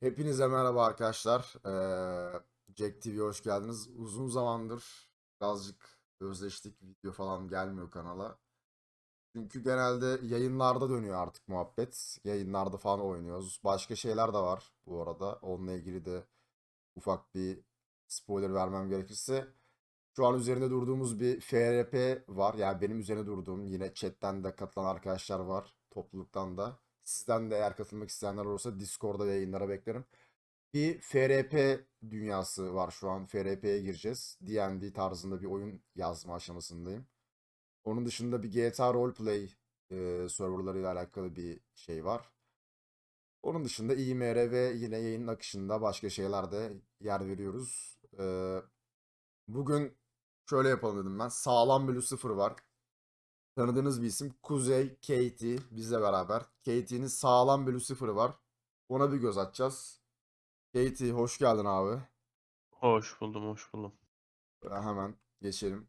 Hepinize merhaba arkadaşlar. Ee, Jack TV'ye hoş geldiniz. Uzun zamandır birazcık özleştik. Video falan gelmiyor kanala. Çünkü genelde yayınlarda dönüyor artık muhabbet. Yayınlarda falan oynuyoruz. Başka şeyler de var bu arada. Onunla ilgili de ufak bir spoiler vermem gerekirse. Şu an üzerinde durduğumuz bir FRP var. Yani benim üzerine durduğum yine chatten de katılan arkadaşlar var. Topluluktan da. Sizden de eğer katılmak isteyenler olursa Discord'da yayınlara beklerim. Bir FRP dünyası var şu an. FRP'ye gireceğiz. D&D tarzında bir oyun yazma aşamasındayım. Onun dışında bir GTA Roleplay e, serverlarıyla alakalı bir şey var. Onun dışında IMR ve yine yayının akışında başka şeyler de yer veriyoruz. Ee, bugün şöyle yapalım dedim ben. Sağlam bölü sıfır var. Tanıdığınız bir isim. Kuzey, Katie bizle beraber. Katie'nin sağlam bölü sıfırı var. Ona bir göz atacağız. Katie hoş geldin abi. Hoş buldum, hoş buldum. Böyle hemen geçelim.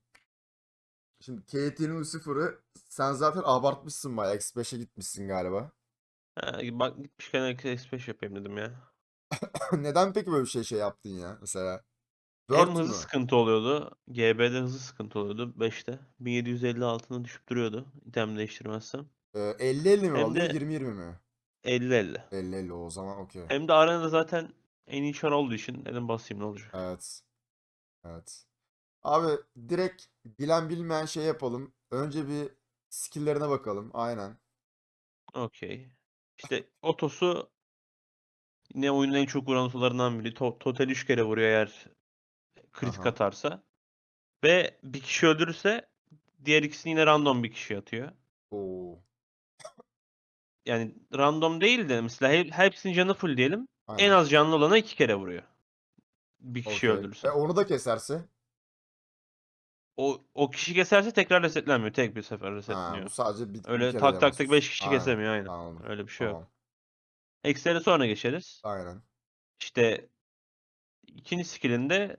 Şimdi Katie'nin sıfırı sen zaten abartmışsın bayağı. X5'e gitmişsin galiba. Ha, bak gitmişken X5 yapayım dedim ya. Neden peki böyle bir şey şey yaptın ya mesela? Hem Word hızı mü? sıkıntı oluyordu. GB'de hızı sıkıntı oluyordu 5'te. 1750 altına düşüp duruyordu item değiştirmezsem. Ee, 50-50 mi Hem alıyor de 20-20 mi? 50-50. 50-50 o zaman okey. Hem de arenada zaten en iyi çar olduğu için dedim basayım ne olacak. Evet. Evet. Abi direkt bilen bilmeyen şey yapalım. Önce bir skill'lerine bakalım. Aynen. Okey. İşte otosu yine oyunun en çok vuran otolarından biri. To- total 3 kere vuruyor eğer kritik Aha. atarsa. Ve bir kişi öldürürse diğer ikisini yine random bir kişi atıyor. Oo. Yani random değil de mesela he- hepsinin canı full diyelim. En Aynen. az canlı olana iki kere vuruyor. Bir kişi Okey. E öldürürse. onu da keserse? O, o kişi keserse tekrar resetlenmiyor. Tek bir sefer Ha, bu sadece bir, bir Öyle kere tak tak tak yapıyorsun. 5 kişi Aynen. kesemiyor aynen. Anladım. Öyle bir şey yok. Tamam. Sonra geçeriz. Aynen. İşte ikinci skillinde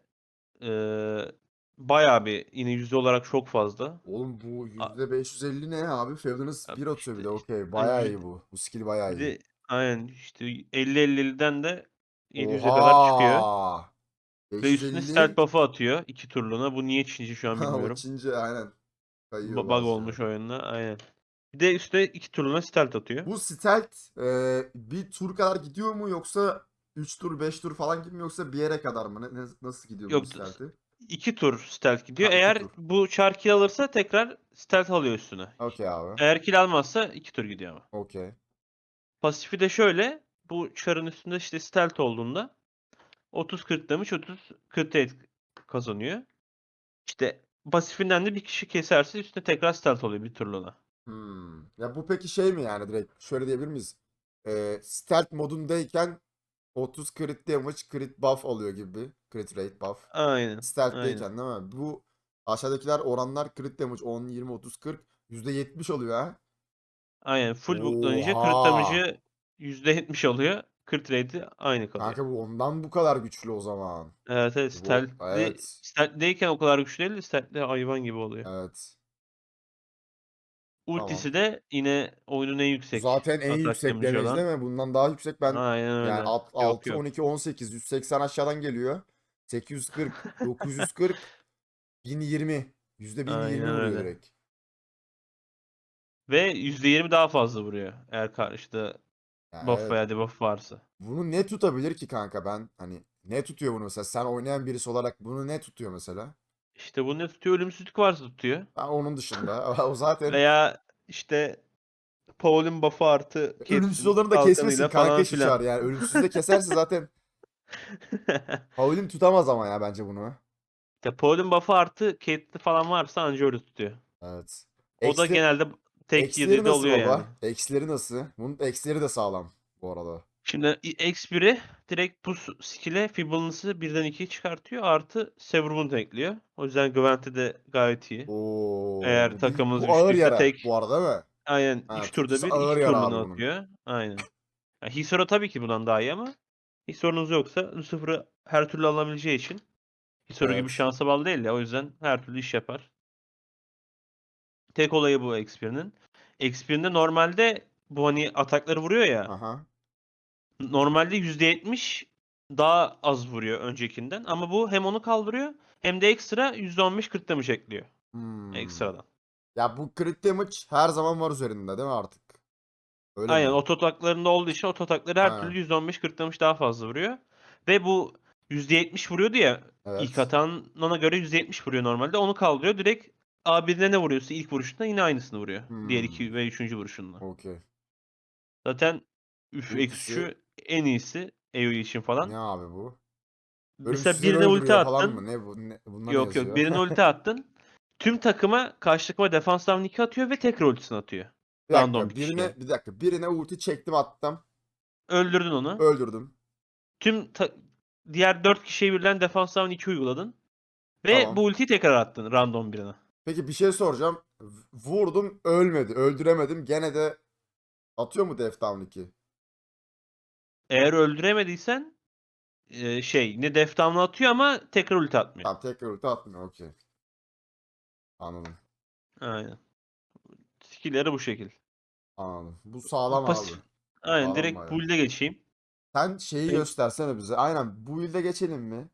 eee bayağı bir yine yüzde olarak çok fazla. Oğlum bu A- %550 ne abi? Abi 1 atıyor bir de. işte- Okey. Bayağı iyi bu. Bu skill bayağı Bir iyi. aynen işte 50-50'den de 700'e kadar çıkıyor. Oha! Ve üstüne 550 stealth buff'ı atıyor iki turluğuna. Bu niye Çinci şu an bilmiyorum. Çince aynen. Kayıyor Bug bazı olmuş oyunda aynen. Bir de üstüne iki turluğuna stealth atıyor. Bu stealth e, bir tur kadar gidiyor mu yoksa 3 tur 5 tur falan gibi mi yoksa bir yere kadar mı? Ne, nasıl gidiyor Yok, bu stealth'i? İki tur stealth gidiyor. Ha, Eğer tur. bu char kill alırsa tekrar stealth alıyor üstüne. Okey abi. Eğer kill almazsa iki tur gidiyor ama. Okey. Pasifi de şöyle. Bu char'ın üstünde işte stealth olduğunda 30-40 damage 30 crit rate kazanıyor. İşte pasifinden de bir kişi keserse üstüne tekrar stealth oluyor bir turluğuna. Hmm. Ya bu peki şey mi yani direkt şöyle diyebilir miyiz? E, stealth modundayken 30 crit damage, crit buff alıyor gibi. Crit rate buff. Aynen. Stealth'teyken değil mi? Bu aşağıdakiler oranlar crit damage 10, 20, 30, 40 %70 oluyor ha. Aynen. Full booklanınca crit damage'ı %70 oluyor. Crit rate'i aynı kalıyor. Kanka bu ondan bu kadar güçlü o zaman. Evet evet. Stealth'li, evet. o kadar güçlü değil de stealth'li hayvan gibi oluyor. Evet. Ultisi de yine oyunun en yüksek Zaten en yüksek damage olan. değil mi? Bundan daha yüksek ben Aynen öyle. yani alt- Yok 6, yok. 12, 18, 180 aşağıdan geliyor. 840, 940, 1020. %1020 Aynen vuruyor öyle. direkt. Ve %20 daha fazla vuruyor. Eğer karşıda Ya buff evet. veya debuff varsa. Bunu ne tutabilir ki kanka ben hani ne tutuyor bunu mesela sen oynayan birisi olarak bunu ne tutuyor mesela? İşte bu ne tutuyor? Ölümsüzlük varsa tutuyor. Ben onun dışında o zaten Veya işte Paul'un buff'ı artı ölümsüz olanı da kesmesin kanka çar yani ölümsüz de keserse zaten Paul'in tutamaz ama ya bence bunu. İşte Paul'un buff'ı artı Caitlyn falan varsa anca öyle tutuyor. Evet. O da genelde tek nasıl oluyor baba? yani. Eksileri nasıl? Bunun eksileri de sağlam bu arada. Şimdi X1'i direkt bu skill'e Feebleness'ı 1'den 2'ye çıkartıyor. Artı Severwound ekliyor. O yüzden Gwent'e de gayet iyi. Oo, Eğer takımımız bu ağır yara tek bu arada değil mi? aynen Ha, 3 turda bir ağır 2 yara abi turluğunu bunun. atıyor. Aynen. Ya Hisora tabii ki bundan daha iyi ama Hisor'unuz yoksa Lucifer'ı her türlü alabileceği için Hisora gibi Evet. şansa bağlı değil ya. O yüzden her türlü iş yapar. Tek olayı bu X1'nin. X1'inde normalde bu hani atakları vuruyor ya. Aha. Normalde %70 daha az vuruyor öncekinden ama bu hem onu kaldırıyor hem de ekstra %15 crit damage ekliyor Hmm. ekstradan. Ya bu crit damage her zaman var üzerinde değil mi artık? Öyle Aynen mi? oto ataklarında olduğu için oto atakları her Aynen. türlü %15 crit damage daha fazla vuruyor. Ve bu %70 vuruyordu ya Evet. ilk atağına göre %70 vuruyor normalde. Onu kaldırıyor. Direkt A1'ine ne vuruyorsa ilk vuruşunda yine aynısını vuruyor. Diğer Hmm. 2 ve 3. vuruşunda. Okey. Zaten üf eksi en iyisi AoE için falan. Ne abi bu? Mesela Ölümsüzleri birine ulti attın. mı? Ne bu? Ne, bunlar Yok yazıyor? yok birine ulti attın. Tüm takıma karşı takıma defans down 2 atıyor ve tekrar ultisini atıyor. Bir dakika, random birine, kişiye. bir dakika. Birine ulti çektim attım. Öldürdün onu. Öldürdüm. Tüm ta- diğer 4 kişiye birden defans down 2 uyguladın. Ve Tamam. bu ultiyi tekrar attın random birine. Peki bir şey soracağım. Vurdum ölmedi. Öldüremedim. Gene de atıyor mu Death Down 2? Eğer öldüremediysen e, şey ne def atıyor ama tekrar ulti atmıyor. Tamam tekrar ulti atmıyor. Okey. Anladım. Aynen. Skill'leri bu şekil. Anladım. Bu sağlam Pasif- abi. Aynen Sağlam direkt bayağı. build'e geçeyim. Sen şeyi Benim- göstersene bize. Aynen bu ilde geçelim mi?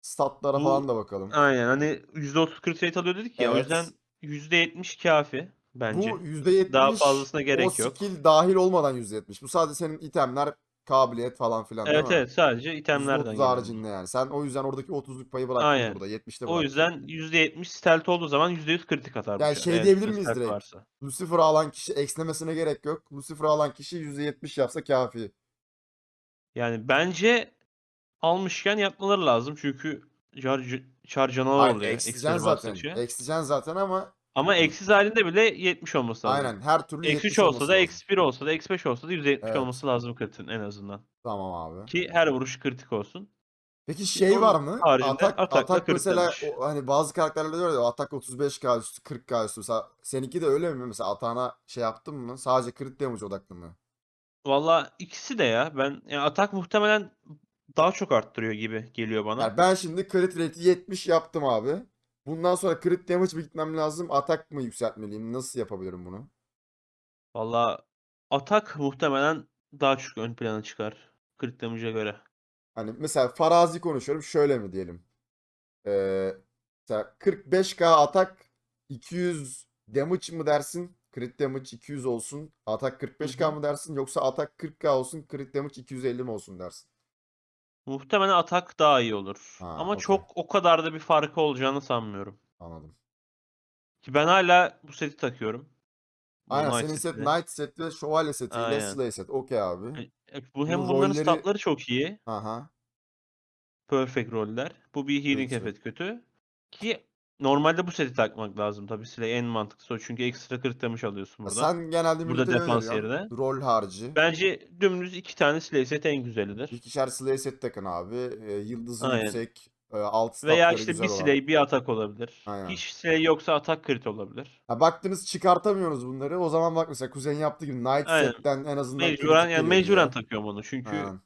Statlara Bu- falan da bakalım. Aynen hani %30 crit rate alıyor dedik ya o Evet. yüzden %70 kafi bence. Bu %70 Daha fazlasına gerek o yok. skill dahil olmadan %70. Bu sadece senin itemler, kabiliyet falan filan değil Evet mi? evet sadece itemlerden %30 geliyor. haricinde yani. Sen o yüzden oradaki 30'luk payı bıraktın Aynen. burada. 70'te O bıraktın. yüzden %70 stealth olduğu zaman %100 kritik atar. bu Yani şey eğer diyebilir miyiz stealth direkt? Varsa. Lucifer'ı alan kişi exlemesine gerek yok. Lucifer'ı alan kişi %70 yapsa kafi. Yani bence almışken yapmaları lazım çünkü char, char canavar Hayır, oluyor. Ekstra zaten. basınca. Eksleyeceksin zaten ama Ama eksiz halinde bile 70 olması lazım. aynen her türlü Eksi 70 3 olsa olması da, lazım. eksi 1 olsa da, eksi 5 olsa da 170 Evet. olması lazım kritin en azından. Tamam abi. Ki her vuruş kritik olsun. Peki şey onun var mı? haricinde Atak, atakla atak mesela kırıtlamış. o, hani bazı karakterlerde diyor ya atak 35k üstü 40k üstü. Mesela seninki de öyle mi? Mesela atağına şey yaptın mı? Sadece crit damage odaklı mı? Valla ikisi de ya. Ben yani atak muhtemelen daha çok arttırıyor gibi geliyor bana. Yani ben şimdi crit rate'i 70 yaptım abi. Bundan sonra crit damage mi gitmem lazım? Atak mı yükseltmeliyim? Nasıl yapabilirim bunu? Valla atak muhtemelen daha çok ön plana çıkar. Crit damage'e göre. Hani mesela farazi konuşuyorum. Şöyle mi diyelim? Ee, mesela 45k atak 200 damage mı dersin? Crit damage 200 olsun. Atak 45k Hı hı. mı dersin? Yoksa atak 40k olsun. Crit damage 250 mi olsun dersin? Muhtemelen atak daha iyi olur. Ha, Ama okey. çok o kadar da bir farkı olacağını sanmıyorum. Anladım. Ki ben hala bu seti takıyorum. Bu Aynen Knight senin set setini. Knight set ve Şövalye setiyle Aynen. Slay set. Okey abi. E, Bu hem Bu bunların rolleri- statları çok iyi. Aha. Perfect roller. Bu bir healing Peki. efekt kötü. Ki normalde bu seti takmak lazım tabii. Slay en mantıklısı o. Çünkü ekstra crit damage alıyorsun Ya burada. sen genelde Burada defans yerine. Rol harici. Bence dümdüz iki tane Slay set en güzelidir. İkişer Slay set takın abi. Ee, yıldızı Aynen. yüksek. E, alt Veya işte güzel bir olan. Slay bir atak olabilir. Aynen. Hiç Slay yoksa atak crit olabilir. Ha, baktınız çıkartamıyorsunuz bunları. O zaman bak mesela Kuzen yaptığı gibi Knight Aynen. setten en azından Mecburen kritik yani geliyor mecburen diye. takıyorum onu. Çünkü Aynen.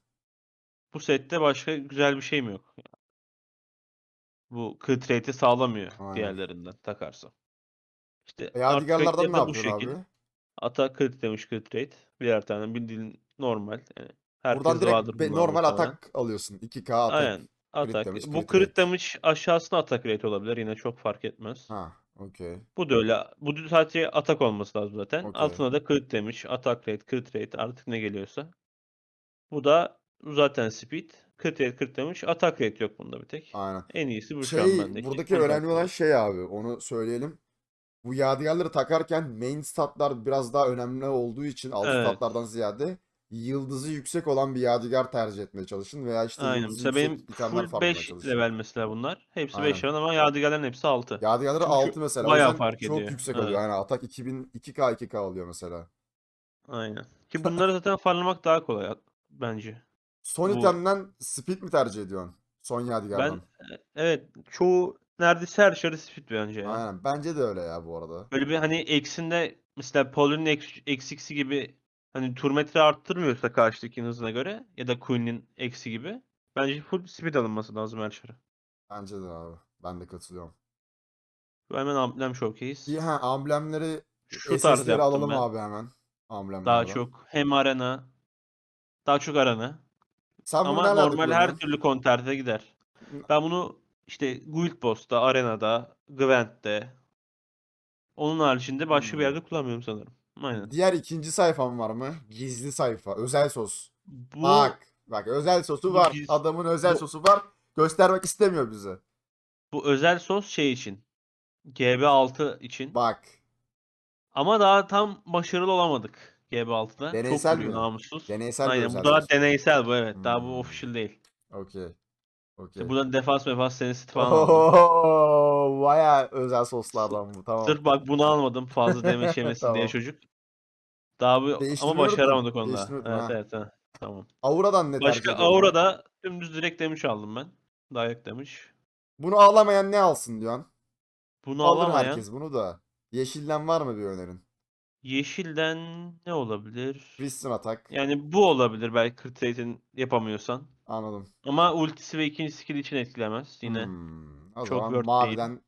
bu sette başka güzel bir şeyim yok. Bu crit rate'i sağlamıyor Aynen. diğerlerinden takarsa. İşte E Yadigarlardan ne bu şekil. abi? Atak crit demiş crit rate. Birer tane bildiğin normal. Yani herkes Buradan direkt vardır be- normal atak alıyorsun. 2k atak. Aynen. Atak. damage, Bu crit crit rate. damage aşağısına atak rate olabilir. Yine çok fark etmez. Ha, okey. Bu da öyle. Bu sadece atak olması lazım zaten. Okey. Altına da crit damage, atak rate, crit rate artık ne geliyorsa. Bu da zaten speed. Crit rate, crit damage, atak rate yok bunda bir tek. Aynen. En iyisi bu şu an Şey bendeki. buradaki önemli olan şey abi onu söyleyelim. Bu yadigarları takarken main statlar biraz daha önemli olduğu için alt Evet. statlardan ziyade yıldızı yüksek olan bir yadigar tercih etmeye çalışın veya işte Aynen. yıldızı Mesela yüksek benim full farmlamaya 5 çalışın. level mesela bunlar. Hepsi Aynen. 5 level ama yadigarların hepsi 6. Yadigarları Çünkü 6 mesela. Bayağı fark çok ediyor. yüksek Evet. oluyor. Yani atak 2000 2k 2k oluyor mesela. Aynen. Ki bunları zaten farmlamak daha kolay bence. Son Bu- itemden speed mi tercih ediyorsun? Son Ben yadigardan. e, evet çoğu neredeyse her şarı speed bence ya. Aynen. Bence de öyle ya bu arada. Böyle bir hani eksinde mesela Paulin'in eks, eksiksi gibi hani turmetre arttırmıyorsa karşıdakinin hızına göre ya da Queen'in eksi gibi bence full speed alınması lazım her şarı. Bence de abi. Ben de katılıyorum. Bu hemen amblem showcase. Bir ha amblemleri Şu tarz SS'leri yaptım alalım ben. abi hemen. Daha Amblemlerden. çok hem arena daha çok arena Sen Ama normal her kullanıyorsun? türlü konterde gider. Ben bunu işte Guild Boss'ta, Arena'da, Gwent'te onun haricinde başka bir Hmm. yerde kullanmıyorum sanırım. Aynen. Diğer ikinci sayfam var mı? Gizli sayfa. Özel sos. Bu Bak. Bak özel sosu var. giz- Adamın özel bu- sosu var. Göstermek istemiyor bize. bu özel sos şey için. GB6 için. Bak. Ama daha tam başarılı olamadık GB6'da. Deneysel Çok mi? namussuz. Deneysel Aynen bu daha deneysel bu evet. Daha bu Hmm. official değil. Okey. İşte buradan defans mefans senesi falan aldım. Baya özel soslardan bu. Tamam. Sırf bak bunu almadım fazla demeç yemesin diye Tamam. çocuk. Daha bu ama başaramadık onda. değiştirmeyi Evet ha. evet ha. Tamam. Aura'dan ne Başka? Aura'da dümdüz direkt demiş aldım ben. Direkt demiş. Bunu alamayan ne alsın diyorsun? Bunu Alır alamayan herkes bunu da. Yeşilden var mı bir önerin? Yeşilden ne olabilir? Priston atak. Yani bu olabilir belki crit rate'in yapamıyorsan. Anladım. Ama ultisi ve ikinci skill için etkilemez yine. Hmm, O çok zaman word değil. maviden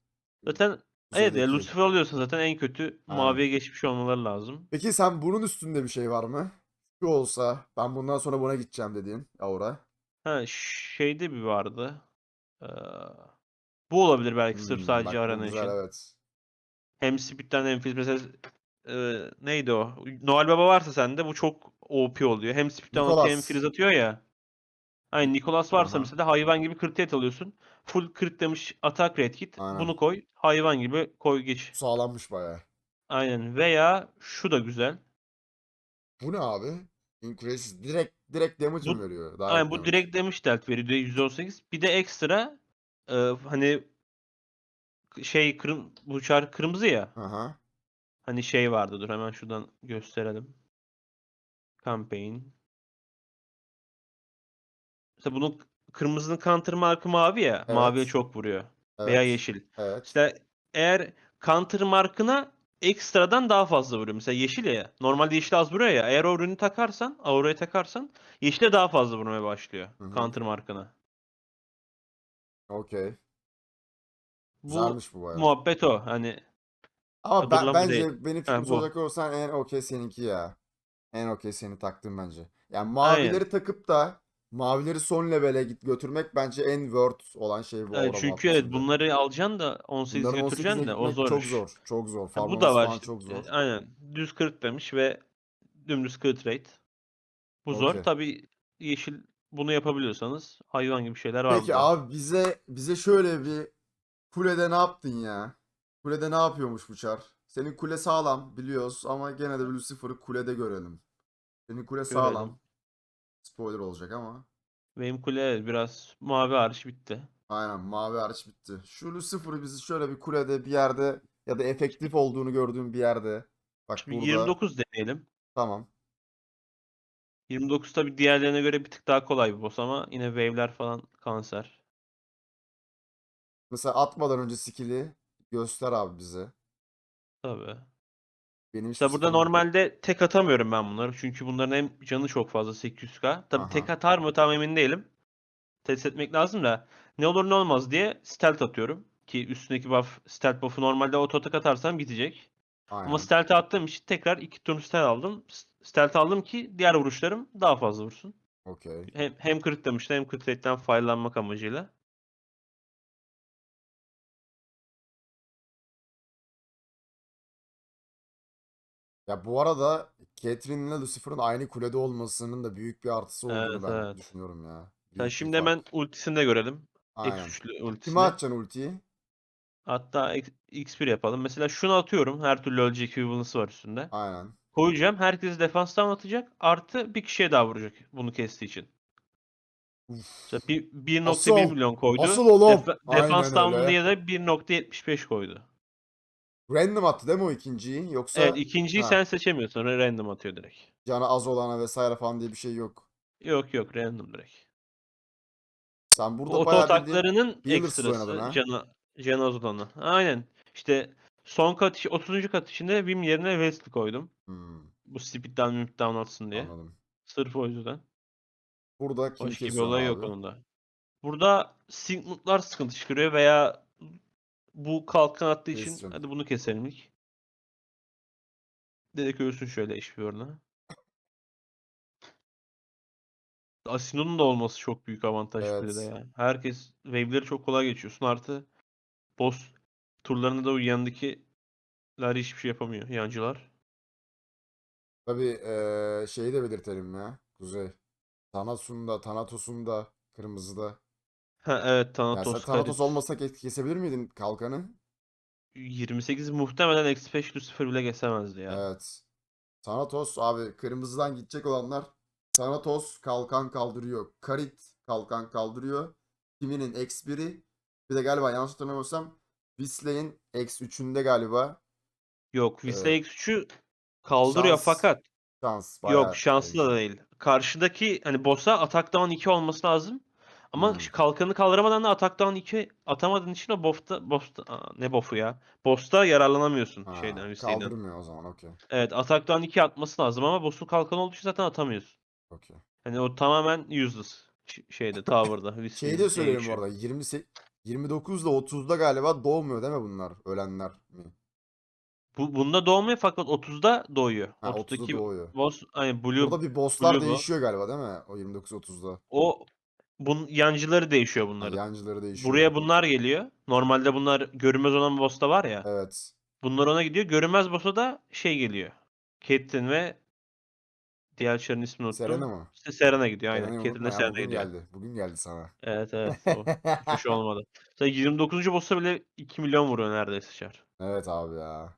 Zaten evet ya. Lucifer alıyorsan zaten en kötü Aynen. maviye geçmiş olmaları lazım. Peki sen bunun üstünde bir şey var mı? Şu olsa ben bundan sonra buna gideceğim dediğin Aura. Ha şeyde bir vardı. Ee, bu olabilir belki sırf Hmm, sadece bu güzel için. evet. Hem speed'den hem fiz mesela e, neydi o? Noel Baba varsa sende bu çok OP oluyor. Hem speed'den atıyor hem freeze atıyor ya. Aynen Nicholas varsa Aha. mesela hayvan gibi crit alıyorsun. Full crit demiş atak rate git. Aynen. Bunu koy. Hayvan gibi koy geç. Sağlanmış baya. Aynen. Veya şu da güzel. Bu ne abi? Increase direkt direkt damage Bu- mi veriyor? Daha Aynen bu direkt demiş delt veriyor %18. Bir de ekstra e, hani şey kırm bu çar kırmızı ya. Aha. Hani şey vardı dur hemen şuradan gösterelim. Campaign. Mesela bunun kırmızının counter markı mavi ya. Maviye Evet. çok vuruyor. Evet. Veya yeşil. Evet. İşte eğer counter markına ekstradan daha fazla vuruyor. Mesela yeşil ya. Normalde yeşil az vuruyor ya. Eğer o ürünü takarsan, aura'ya takarsan yeşile daha fazla vurmaya başlıyor. Hı hı. Counter markına. Okey. Bu Güzelmiş bu baya. muhabbet o. Hani Ama ben, bence değil. benim Ha, fikrim bu. soracak olursan en okey seninki ya. En okey seni taktım bence. Yani mavileri Aynen. takıp da mavileri son levele git götürmek bence en worth olan şey bu Aura çünkü evet muhabbetinde. bunları alacaksın da 18 Bunların 18'e götüreceksin de o gitmek çok zor. Çok zor. Ha, bu Farmlaması da var falan işte. çok zor. E, Aynen. Düz crit demiş ve dümdüz crit rate. Bu zor. Okey. Tabii yeşil bunu yapabiliyorsanız hayvan gibi şeyler var Peki burada. abi bize bize şöyle bir kulede ne yaptın ya? Kulede ne yapıyormuş bu çar? Senin kule sağlam biliyoruz ama gene de Lucifer'ı kulede görelim. Senin kule sağlam. Spoiler olacak ama. Benim kule biraz mavi hariç bitti. Aynen mavi hariç bitti. Şu Lucifer'ı bizi şöyle bir kulede bir yerde ya da efektif olduğunu gördüğüm bir yerde. Bak Bir burada. 29 deneyelim. Tamam. 29 tabii diğerlerine göre bir tık daha kolay bir boss ama yine wave'ler falan kanser. Mesela atmadan önce skill'i göster abi bize. Tabii. Benim İşte burada yok. normalde tek atamıyorum ben bunları. Çünkü bunların hem canı çok fazla 800k. Tabii tek Aha. atar mı tam emin değilim. Test etmek lazım da. Ne olur ne olmaz diye stealth atıyorum. Ki üstündeki buff, stealth buff'ı normalde auto atak atarsan bitecek. Ama Aynen. stealth'e attığım için tekrar iki turn stealth aldım. Stealth aldım ki diğer vuruşlarım daha fazla vursun. Okey. Hem, hem crit demişti hem crit rate'den file'lanmak amacıyla. Ya bu arada Catherine ile Lucifer'ın aynı kulede olmasının da büyük bir artısı olduğunu Evet, ben evet. düşünüyorum ya. Sen Büyük bir şimdi fark. hemen ultisini de görelim. Aynen. X3'lü Kime ultisini. atacaksın ultiyi? Hatta X- X1 yapalım. Mesela şunu atıyorum. Her türlü ölecek equivalence'ı var üstünde. Aynen. Koyacağım. Herkes defanstan atacak. Artı bir kişiye daha vuracak bunu kestiği için. Uf. Mesela bir- 1.1 Asıl. milyon koydu. Asıl oğlum. Defa- Aynen defans down öyle. diye de 1.75 koydu. Random attı değil mi o ikinciyi? Yoksa Evet ikinciyi Ha. sen seçemiyorsun. Random atıyor direkt. canı az olana vesaire falan diye bir şey yok. Yok yok random direkt. Sen Bu burada oto bayağı bildiğin ataklarının Healers'ız oynadın ha. ekstrası canı, canı az olanı. Aynen. İşte son kat işi- 30. kat içinde Vim yerine Wesley koydum. Hmm, Bu speed down, mid down atsın diye. anladım. Sırf o yüzden. Burada kim Başka bir olay yok abi? onun da. Burada Sigmund'lar sıkıntı çıkarıyor veya bu kalkan attığı için Bastion. hadi bunu keselim ilk. Direkt ölsün şöyle eş bir uğruna. Asino'nun da olması çok büyük avantaj Evet. kulede ya. Herkes wave'leri çok kolay geçiyorsun. Artı boss turlarında da o yanındakiler hiçbir şey yapamıyor. Yancılar. Tabii eee şeyi de belirtelim ya. Kuzey. Thanatos'un da, Thanatos'un da kırmızıda. Ha evet Yani sen Thanatos, Thanatos olmasa ke- kesebilir miydin kalkanı? 28 muhtemelen X5 Lucifer bile kesemezdi ya. Evet. Thanatos abi kırmızıdan gidecek olanlar Thanatos kalkan kaldırıyor. Karit kalkan kaldırıyor. Kiminin X1'i bir de galiba yanlış hatırlamıyorsam Whistler'in X3'ünde galiba Yok, Evet. Visla X3'ü kaldırıyor şans fakat şans bayağı yok şanslı da şeymiş. değil. Karşıdaki hani boss'a atak down 2 olması lazım. Ama Hmm. kalkanı kaldıramadan da atak down 2 atamadığın için o boss'ta Aa, ne buff'u ya? Boss'ta yararlanamıyorsun Ha, şeyden Visla'den. kaldırmıyor o zaman okey. Evet atak down 2 atması lazım ama boss'un kalkanı olduğu için zaten atamıyorsun. Okey. Hani o tamamen useless şeyde tower'da. Şeyi de söyleyelim bu E3'ü. arada 20 29 ile 30'da galiba doğmuyor değil mi bunlar ölenler mi? Bu, bunda doğmuyor fakat 30'da doğuyor. Ha 30'da 30'daki doğuyor. boss hani Blue Burada bir bosslar Blue değişiyor galiba değil mi? O 29-30'da. O bun yancıları değişiyor bunların. yancıları değişiyor. Buraya bunlar geliyor. Normalde bunlar görünmez olan boss da var ya. Evet. Bunlar ona gidiyor. Görünmez boss'a da şey geliyor. Caitlyn ve diğer çarın ismini unuttum. Serena mı? İşte Serena gidiyor aynen. Serena'yı Caitlyn unutma ve ya Serena bugün gidiyor. geldi. Bugün geldi sana. Evet evet. O hoş olmadı. Mesela 29. boss'a bile 2 milyon vuruyor neredeyse çar. Evet abi ya.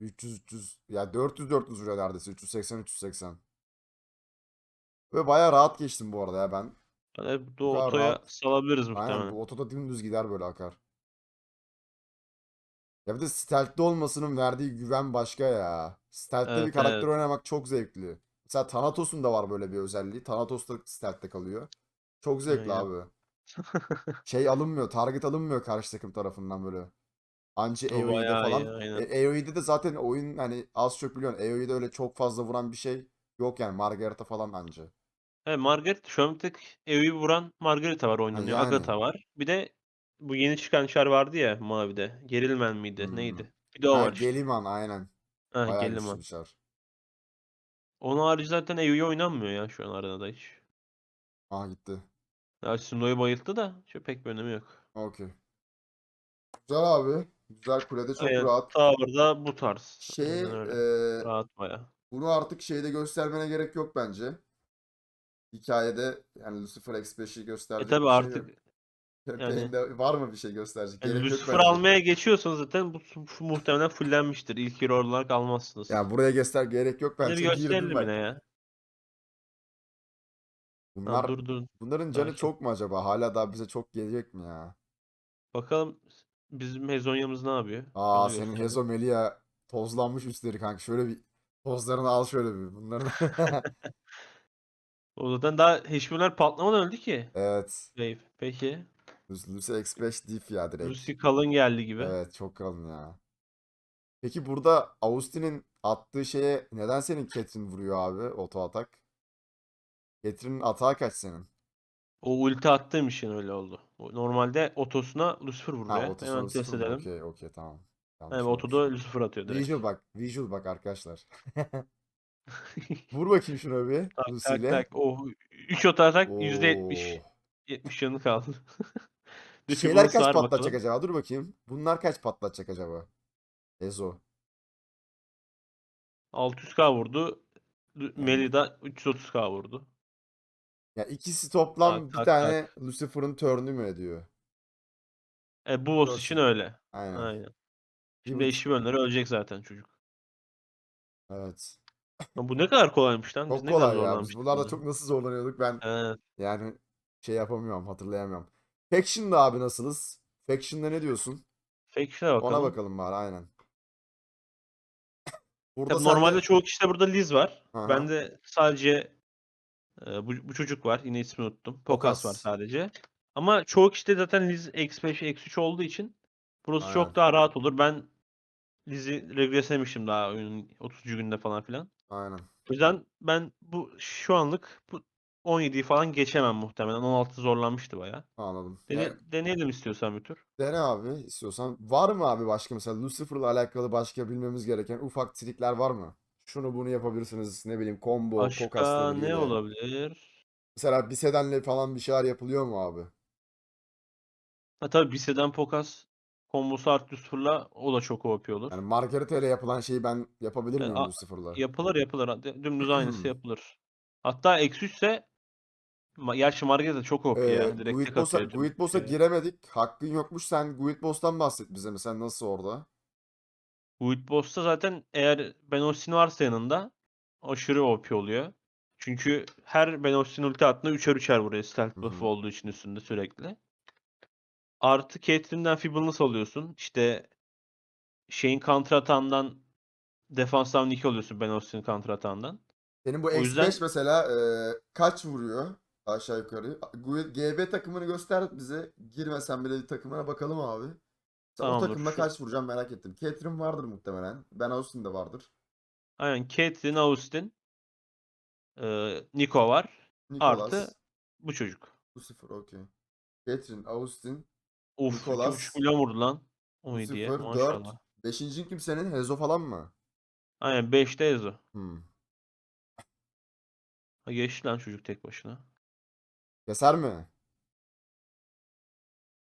300 300 ya 400 400 vuruyor neredeyse 380 380. Ve bayağı rahat geçtim bu arada ya ben. Yani bu Bu kadar otoya rahat. salabiliriz Aynen muhtemelen. bu otoda dümdüz gider böyle akar. Ya bir de stealth'te olmasının verdiği güven başka ya. Stealth'te bir Evet karakter evet. oynamak çok zevkli. Mesela Thanatos'un da var böyle bir özelliği. Thanatos da stealth'te kalıyor. Çok zevkli Aynen. abi. Şey alınmıyor, target alınmıyor karşı takım tarafından böyle. Anca O AoE'de bayağı iyi falan. aynen. E, AoE'de de zaten oyun hani az çok biliyorsun. AoE'de öyle çok fazla vuran bir şey yok yani. Margarita falan anca. Evet, Margaret şu an bir tek Evi'yi vuran Margarita var oynanıyor. yani. Agatha var. Bir de bu yeni çıkan çar vardı ya mavide. Gerilmen miydi? Hmm. Neydi? Bir de o Ha, var. Geliman aynen. Ha, Bayağı Geliman. çar. Onun harici zaten Evi oynanmıyor ya şu an arenada hiç. Ah gitti. Ya Sundo'yu bayılttı da şu pek bir önemi yok. Okey. Güzel abi. Güzel kulede çok Aynen. rahat. Tower'da bu tarz. Şey eee, Rahat baya. Bunu artık şeyde göstermene gerek yok bence. Hikayede yani Lucifer X5'i E gösterecek tabi bir şey artık yani, Campaign'de var mı bir şey gösterecek? yani Gerek yok Lucifer bence. almaya geçiyorsanız zaten bu bu muhtemelen fullenmiştir. İlk hero olarak almazsınız. Ya buraya göster gerek yok Yine bence. bir Girdim gösterelim bak. yine ya. Ha, Bunlar dur dur. bunların canı Belki. çok mu acaba? Hala daha bize çok gelecek mi ya? Bakalım bizim Hezonya'mız ne yapıyor? Aa Onu senin gösterelim. Hezo Melia tozlanmış üstleri kanka. Şöyle bir tozlarını al şöyle bir. Bunların O zaten daha HP'ler patlamadan öldü ki. Evet. Wave. Peki. Lucy Lucy X5 diff ya direkt. Lucy kalın geldi gibi. Evet çok kalın ya. Peki burada Austin'in attığı şeye neden senin Catherine vuruyor abi oto atak? Catherine'in atağı kaç senin? O ulti attığım için öyle oldu. O Normalde otosuna Lucifer Ha vuruyor. oto Hemen sorusu test edelim. Okey okey tamam. Evet, Yanlış otoda olmuş. Lucifer atıyor direkt. Visual bak. Visual bak arkadaşlar. Vur bakayım şuna bir tak tak tak. Oh, 3 oto atak %70. Oo. 70 canı kaldı. Lucy Şeyler kaç var patlatacak bakalım. acaba? Dur bakayım. Bunlar kaç patlatacak acaba? Ezo. 600k vurdu. Melida 330k vurdu. ya ikisi Tak toplam bir tak tane tak. Lucifer'ın turn'ü mü ediyor? E, bu boss için öyle. Aynen. Aynen. Şimdi buçuk. eşi bölümleri ölecek zaten çocuk. Evet. Lan bu ne kadar kolaymış lan. Biz Çok ne kadar ya. Biz zorlanmıştık bunlarda çok nasıl zorlanıyorduk ben Evet. yani şey yapamıyorum, hatırlayamıyorum. Faction'da abi nasılız? Faction'da ne diyorsun? Faction'a Ona bakalım. bakalım bari aynen. Burada Tabii sen normalde de çoğu kişide burada Liz var. Aha. Bende sadece e, bu, bu çocuk var. Yine ismini unuttum. Pokas var Pokas. sadece. Ama çoğu kişide zaten Liz X5, X3 olduğu için burası Aynen. çok daha rahat olur. Ben Liz'i regreslemiştim daha oyunun 30. günde falan filan. Aynen. O yüzden ben bu şu anlık bu 17'yi falan geçemem muhtemelen. 16 zorlanmıştı bayağı. Anladım. Dene, Ya, deneyelim istiyorsan bir tur. dene abi istiyorsan. Var mı abi başka mesela Lucifer'la alakalı başka bilmemiz gereken ufak trikler var mı? şunu bunu yapabilirsiniz. Ne bileyim combo, Başka kokasları ne gibi. olabilir? Mesela Biseden'le falan bir şeyler yapılıyor mu abi? Ha tabii Bise'den Pokas kombosu art Lucifer'la o da çok OP olur. Yani Margarita ile yapılan şeyi ben yapabilir E, miyim a- Lucifer'la? Yapılır yapılır. Dümdüz aynısı yapılır. Hatta eksi 3 ise Ma- Gerçi Margarita çok OP Ee, ya. Direkt Guild tek Boss'a, atıyor Guild Boss'a şeye. giremedik. Hakkın yokmuş. Sen Guild Boss'tan bahset bize mesela nasıl orada? Guild Boss'ta zaten eğer Ben Austin varsa yanında aşırı OP oluyor. Çünkü her Ben Austin ulti attığında 3'er 3'er vuruyor. Stealth Hı buff'ı hı. olduğu için üstünde sürekli. Artı Caitlyn'den Feebleness alıyorsun. İşte şeyin counter atağından defanstan 2 oluyorsun Ben Austin'in counter atağından. Senin bu O X5 yüzden- mesela e, kaç vuruyor aşağı yukarı? GB takımını göster bize. Girmesen bile bir takımına bakalım abi. Sen o takımda şu- kaç vuracağım merak ettim. Catherine vardır muhtemelen. Ben Austin de vardır. Aynen Caitlyn, Austin, eee, Nico var. Nicholas. Artı bu çocuk. Lucifer okey. Catherine, Austin, Of Nicholas, 2.5 milyon vurdu lan. O iyi diye Lucifer, 4. maşallah. Beşinci kim senin? Hezo falan mı? Aynen 5'te Ezo. Hmm. Ha, geçti lan çocuk tek başına. Keser mi?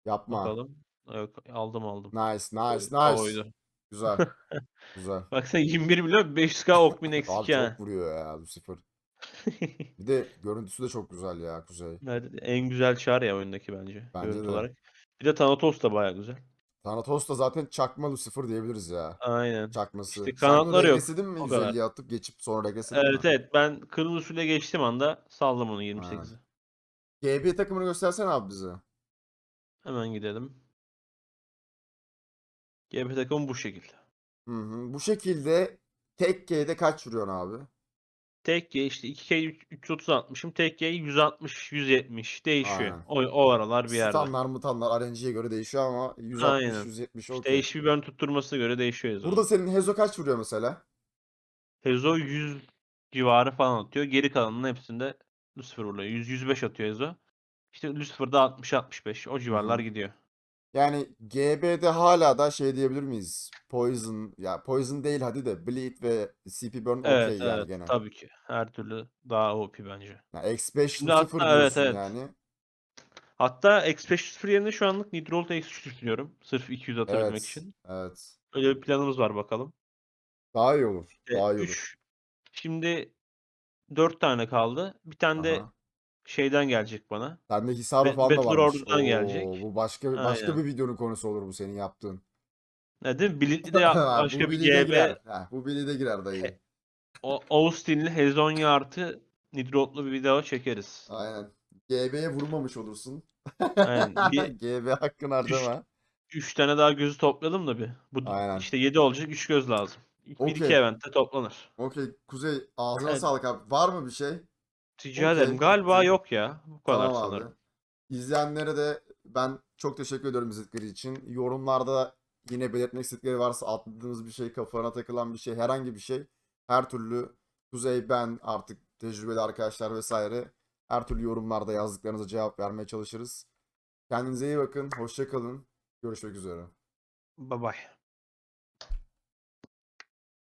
Yapma. Bakalım. Yok aldım aldım. Nice, nice, nice. koydu. Güzel. Güzel. Baksana 21 milyon 500k okmin eksik Abi ya. çok vuruyor ya Lucifer. Bir de görüntüsü de çok güzel ya Kuzey. Evet, en güzel çar ya oyundaki bence. Bence görüntü de. olarak. Bir de Thanatos da baya güzel. Thanatos da zaten çakma Lucifer diyebiliriz ya. Aynen. Çakması. İşte Sen kanatları yok. regresedin mi O kadar. 150'ye atıp geçip sonra regresedin Evet mi? evet ben kırmızı suyla geçtiğim anda saldım onu 28'i. GB takımını göstersene abi bize. Hemen gidelim. GB takımı bu şekilde. Hı hı. Bu şekilde tek G'de kaç vuruyorsun abi? Tek G işte 2K 330 atmışım. Tek G 160 170 değişiyor. Aynen. O, o aralar bir yerde. Standlar mutanlar RNG'ye göre değişiyor ama 160 Aynen. 170 İşte okey. HP burn tutturmasına göre değişiyor Ezo. Burada senin Hezo kaç vuruyor mesela? Hezo 100 civarı falan atıyor. Geri kalanının hepsinde Lucifer vuruyor. 100-105 atıyor Hezo. İşte Lucifer'da 60-65. O civarlar hı. gidiyor. Yani GB'de hala da şey diyebilir miyiz? Poison ya Poison değil hadi de Bleed ve CP Burn Evet okey yani evet gene. tabii ki. Her türlü daha OP bence. Ya X5 Şimdi hatta evet, evet. yani. Hatta X5 Lucifer yerine şu anlık Nidrolt X3 düşünüyorum. Sırf 200 atabilmek Evet. için. Evet. Öyle bir planımız var bakalım. Daha iyi olur. Daha iyi olur. üç- şimdi 4 tane kaldı. Bir tane de Aha. Şeyden gelecek bana. Sende Hisaro Ba- falan da Battle varmış. Order'dan gelecek. Bu başka başka Aynen. bir videonun konusu olur bu senin yaptığın. Ne değil mi? Blit'li de Ha, başka bu bir Bleed'e GB girer. Ha, bu Bleed'e girer dayı. o Austin'li Hezonya artı Nidrot'lu bir video çekeriz. Aynen. GB'ye vurmamış olursun. Aynen. Bir, GB hakkını harcama. 3 tane daha gözü topladım da bir. Bu Aynen. işte 7 olacak 3 göz lazım. Bir iki Okey. eventte toplanır. Okey Kuzey ağzına Evet. sağlık abi. Var mı bir şey? Rica Okey, ederim. Galiba yok ya. Bu kadar Tamam abi. sanırım. İzleyenlere de ben çok teşekkür ediyorum izledikleri için. Yorumlarda yine belirtmek istedikleri varsa atladığınız bir şey, kafana takılan bir şey, herhangi bir şey. Her türlü Kuzey, ben artık tecrübeli arkadaşlar vesaire her türlü yorumlarda yazdıklarınıza cevap vermeye çalışırız. Kendinize iyi bakın. Hoşça kalın. Görüşmek üzere. Bye bye.